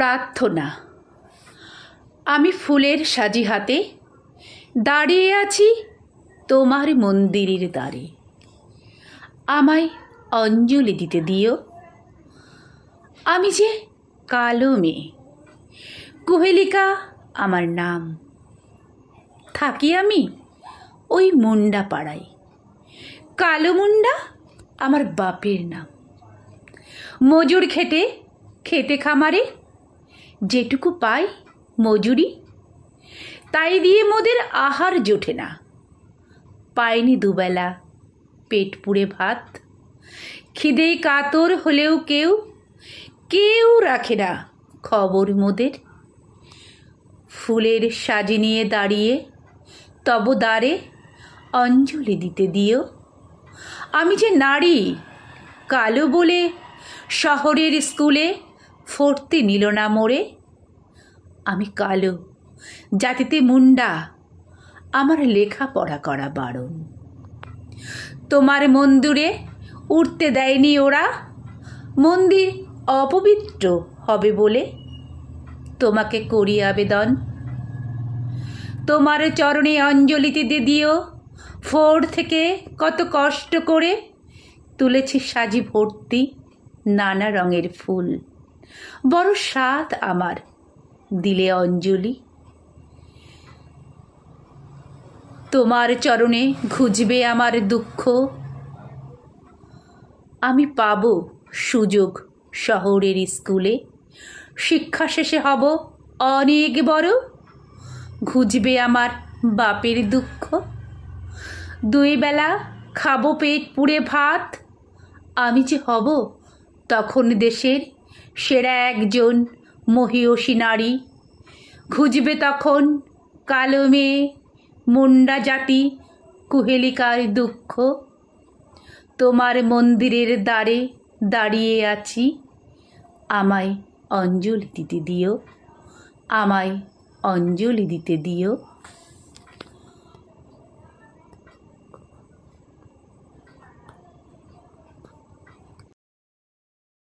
প্রার্থনা। আমি ফুলের সাজি হাতে, দাঁড়িয়ে আছি তোমার মন্দিরের দ্বারে। আমায় অঞ্জলি দিতে দিও। আমি যে কালো মেয়ে, কুহেলিকা আমার নাম। থাকি আমি ওই মুন্ডা পাড়ায়, কালো মুন্ডা আমার বাপের নাম। মজুর খেটে খেটে খামারে যেটুকু পাই, মজুরি। তাই দিয়ে মোদের আহার জোটে না। পায়নি দুবেলা, পেট পুড়ে ভাত। খিদেই কাতর হলেও কেউ কেউ রাখে না খবর মোদের। ফুলের সাজি নিয়ে দাঁড়িয়ে, তব দ্বারে অঞ্জলি দিতে দিও। আমি যে নারী, কালো বলে শহরের স্কুলে ফোরতে নিল না মোড়ে আমি কালো, জাতিতে মুন্ডা, আমার লেখা পড়া করা বারণ। তোমার মন্দিরে উঠতে দেয়নি ওরা, মন্দির অপবিত্র হবে বলে তোমাকে করি আবেদন। তোমার চরণে অঞ্জলিতে দিয়ে দিও, ফোর থেকে কত কষ্ট করে তুলেছি সাজি ভর্তি নানা রঙের ফুল। বড় স্বাদ আমার, দিলে অঞ্জলি। তোমার চরণে ঘুজবে আমার দুঃখ। আমি পাব সুযোগ শহরের স্কুলে। শিক্ষা শেষে হব অনেক বড়। ঘুজবে আমার বাপের দুঃখ। দুই বেলা খাব পেট পুড়ে ভাত। আমি যে হব তখন দেশের সেরা একজন মহিয়সী নারী। খুঁজবে তখন কালো মেয়ে, মুন্ডা জাতি, কুহেলিকার দুঃখ। তোমার মন্দিরের দ্বারে দাঁড়িয়ে আছি। আমায় অঞ্জলি দিতে দিও। আমায় অঞ্জলি দিতে দিও।